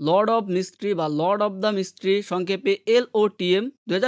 Lord of mystery বা lord of the mystery সংক্ষেপে L ও T M দুই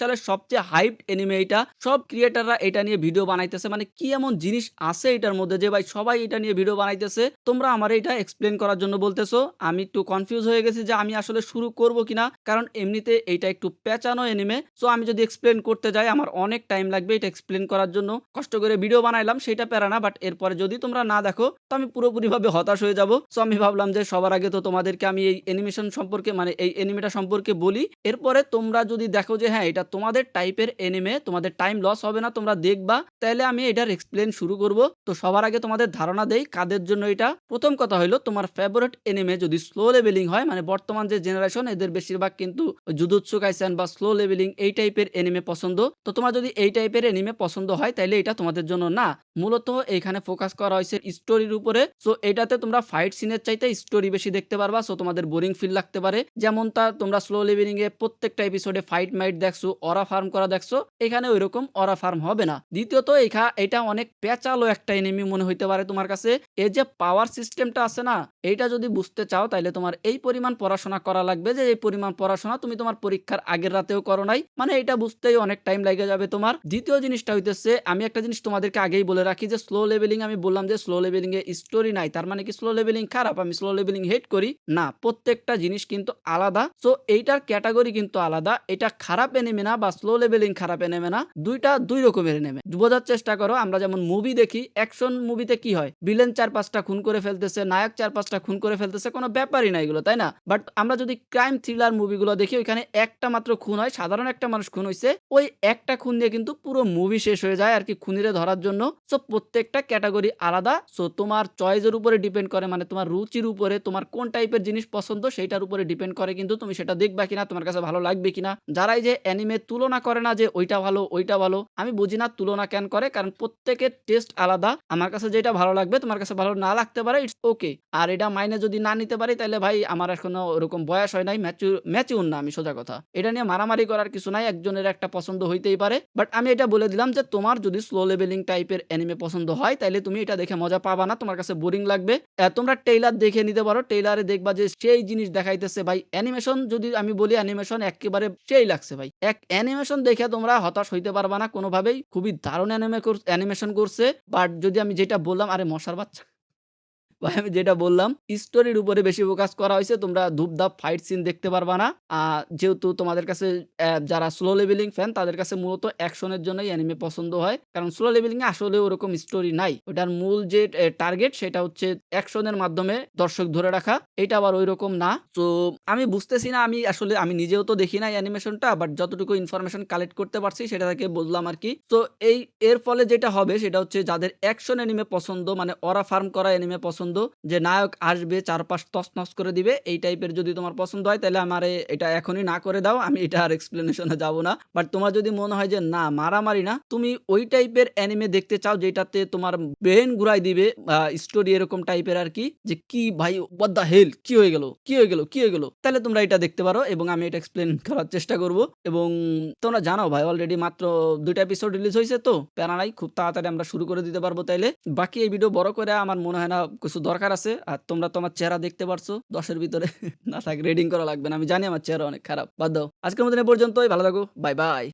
সালের সবচেয়ে হাইপড এনিমে এটা। সব ক্রিয়েটাররা এটা নিয়ে ভিডিও বানাইতেছে। মানে কি এমন জিনিস আছে এটার মধ্যে যে ভাই সবাই এটা নিয়ে ভিডিও বানাইতেছে? তোমরা আমার এটা এক্সপ্লেন করার জন্য বলতেছো। আমি একটু কনফিউজ হয়ে গেছি যে আমি আসলে শুরু করব কিনা। কারণ এমনিতে এইটা একটু পেঁচানো এনিমে। সো আমি যদি এক্সপ্লেন করতে যাই, আমার অনেক টাইম লাগবে এটা এক্সপ্লেন করার জন্য। কষ্ট করে ভিডিও বানাইলাম, সেটা প্যারা না। বাট এরপরে যদি তোমরা না দেখো, তো আমি পুরোপুরিভাবে হতাশ হয়ে যাব। সো আমি ভাবলাম যে সবার আগে তো তোমাদেরকে আমি এই অ্যানিমেশন সম্পর্কে মানে এই এনিমেটা সম্পর্কে বলি। এরপরে তোমরা যদি দেখো যে হ্যাঁ এটা তোমাদের টাইপের এনিমে তোমাদের টাইম লস হবে না, তোমরা দেখবা। তাহলে আমি এটার এক্সপ্লেন শুরু করব। তো সবার আগে তোমাদের ধারণা দেই কাদের জন্য এটা। প্রথম কথা হলো, তোমার ফেভারিট এনিমে যদি স্লো লেভেলিং হয় মানে বর্তমান যে জেনারেশন এদের বেশিরভাগ কিন্তু জুদুৎসু কাইসেন বা স্লো লেভেলিং এই টাইপের এনিমে পছন্দ। তো তোমার যদি এই টাইপের এনিমে পছন্দ হয়, তাহলে এটা তোমাদের জন্য না। মূলত এখানে ফোকাস করা হয়েছে স্টোরির উপরে। সো এটাতে তোমরা ফাইট সিনের চাইতে স্টোরি বেশি দেখতে পারবা। সো তোমাদের বোরিং ফিল লাগতে পারে। যেমন তা তোমরা স্লো লিভিং এ প্রত্যেকটা এপিসোডে ফাইট মাইট দেখছ অরা ফার্ম করা দেখছ, এখানে ওইরকম অরা ফার্ম হবে না। দ্বিতীয়ত এখা এটা অনেক পেঁচালো একটা এনিমি মনে হইতে পারে তোমার কাছে। এই যে পাওয়ার সিস্টেমটা আছে না, এইটা যদি বুঝতে চাও তাহলে তোমার এই পরিমাণ পড়াশোনা করা লাগবে যে এই পরিমাণ পড়াশোনা তুমি তোমার পরীক্ষার আগের রাতেও করো নাই। মানে এটা বুঝতেই অনেক টাইম লেগে যাবে তোমার। দ্বিতীয় জিনিসটা হইতেছে, আমি একটা জিনিস তোমাদেরকে আগেই বলে রাখি যে স্লো লেভেলিং আমি বললাম যে স্লো লেভেলিং এ স্টোরি নাই। তার মানে কি স্লো লেভেলিং খারাপ, আমি স্লো লেভেলিং হেট করি? না প্রত্যেকটা জিনিস কিন্তু আলাদা। সো এইটার ক্যাটাগরি কিন্তু আলাদা। এটা খারাপ এনেমে না বা স্লো লেভেলিং খারাপ এনেমে না। দুইটা দুই রকমের এনেমে বোঝার চেষ্টা করো, আমরা যেমন মুভি দেখি অ্যাকশন মুভিতে কি হয়? ভিলেন চার পাঁচটা খুন করে ফেলতেছে, নায়ক চার পাঁচটা খুন করে ফেলতেছে, কোনো ব্যাপারই না এগুলো, তাই না? বাট আমরা যদি ক্রাইম থ্রিলার মুভিগুলো দেখি, ওইখানে একটা মাত্র খুন হয়, সাধারণ একটা মানুষ খুন হয়েছে ওই একটা খুন দিয়ে কিন্তু পুরো মুভি শেষ হয়ে যায় আর কি খুনিরে ধরার জন্য। সো প্রত্যেকটা ক্যাটাগরি আলাদা। সো তোমার চয়েসের উপরে ডিপেন্ড করে মানে তোমার রুচির উপরে, তোমার কোন টাইপের জিনিস পছন্দ সেইটার উপরে ডিপেন্ড করে কিন্তু তুমি সেটা দেখবা কিনা, তোমার কাছে ভালো লাগবে কিনা। যারাই যে অ্যানিমে তুলনা করে না যে ওইটা ভালো ওইটা ভালো, আমি বুঝি না তুলনা কেন করে, কারণ প্রত্যেকের টেস্ট আলাদা। আমার কাছে যেটা ভালো লাগবে, তোমার কাছে ভালো না লাগতে পারে ইটস ওকে আর এটা মাইনে যদি না নিতে পারি, তাহলে ভাই আমার এখনও ওরকম বয়স হয় নাই ম্যাচুর ম্যাচিউর না, আমি সোজা কথা। এটা নিয়ে মারামারি করার কিছু নাই, একজনের একটা পছন্দ হইতেই পারে। বাট আমি এটা বলে দিলাম যে তোমার যদি স্লো লেভেলিং টাইপের অ্যানিমে পছন্দ হয়, তাহলে তুমি এটা দেখে মজা পাবা না, তোমার কাছে বোরিং লাগবে। তোমরা টেইলার দেখে নিতে পারো টেইলারে দেখবা যে সেই জিনিস দেখাইতেছে, ভাই। অ্যানিমেশন যদি আমি বলি অ্যানিমেশন একেবারে সেই লাগছে, ভাই। এক অ্যানিমেশন দেখে তোমরা হতাশ হইতে পারবা না কোনোভাবেই। খুবই দারুণ অ্যানিমে অ্যানিমেশন করছে। বাট যদি আমি যেটা বললাম, আরে মশার বাচ্চা। আমি যেটা বললাম স্টোরির উপরে বেশি ফোকাস করা হয়েছে, তোমরা ধূপধাপ ফাইট সিন দেখতে পারবা না। যেহেতু তোমাদের কাছে যারা স্লো লেভেলিং ফ্যান তাদের কাছে মূলত অ্যাকশনের জন্যই অ্যানিমে পছন্দ হয়। কারণ স্লো লেভেলিং এ আসলে ওরকম স্টোরি নাই। ওটার মূল যে টার্গেট সেটা হচ্ছে অ্যাকশনের মাধ্যমে দর্শক ধরে রাখা। এটা আবার ওই রকম না। তো আমি বুঝতেছি না, আমি আসলে, আমি নিজেও তো দেখি নাই অ্যানিমেশনটা বাট যতটুকু ইনফরমেশন কালেক্ট করতে পারছি, সেটা থেকে বললাম আর কি। তো এই, এর ফলে যেটা হবে, সেটা হচ্ছে যাদের অ্যাকশন অ্যানিমে পছন্দ মানে অরা ফার্ম করা অ্যানিমে পছন্দ যে নায়ক আসবে চারপাশ তছনছ করে দিবে, এই টাইপের যদি তোমার পছন্দ হয় তাহলে আমার এটা এখনই না করে দাও, আমি এটা আর এক্সপ্লেনেশনে যাব না। বাট তোমার যদি মনে হয় যে না, মারামারি না, তুমি ওই টাইপের অ্যানিমে দেখতে চাও যেটাতে তোমার ব্রেন ঘুরাই দিবে স্টোরি এরকম টাইপের আর কি, যে কি ভাই, what the hell, কি হয়ে গেল, কি হয়ে গেল, কি হয়ে গেল, তাহলে তোমরা এটা দেখতে পারো এবং আমি এটা এক্সপ্লেন করার চেষ্টা করব। এবং তোমরা জানো ভাই অলরেডি মাত্র দুইটা এপিসোড রিলিজ হয়েছে তো, প্যারা নাই, খুব তাড়াতাড়ি আমরা শুরু করে দিতে পারব তাইলে। বাকি এই ভিডিও বড় করে আমার মনে হয় না কিছু দরকার আছে, আর তোমরা তোমার চেহারা দেখতে পারছ, দশের ভিতরে। না থাক রেডিং করা লাগবে না, আমি জানি আমার চেহারা অনেক খারাপ, বাদ দাও। আজকের মতন এ পর্যন্তই, ভালো থাকো বাই বাই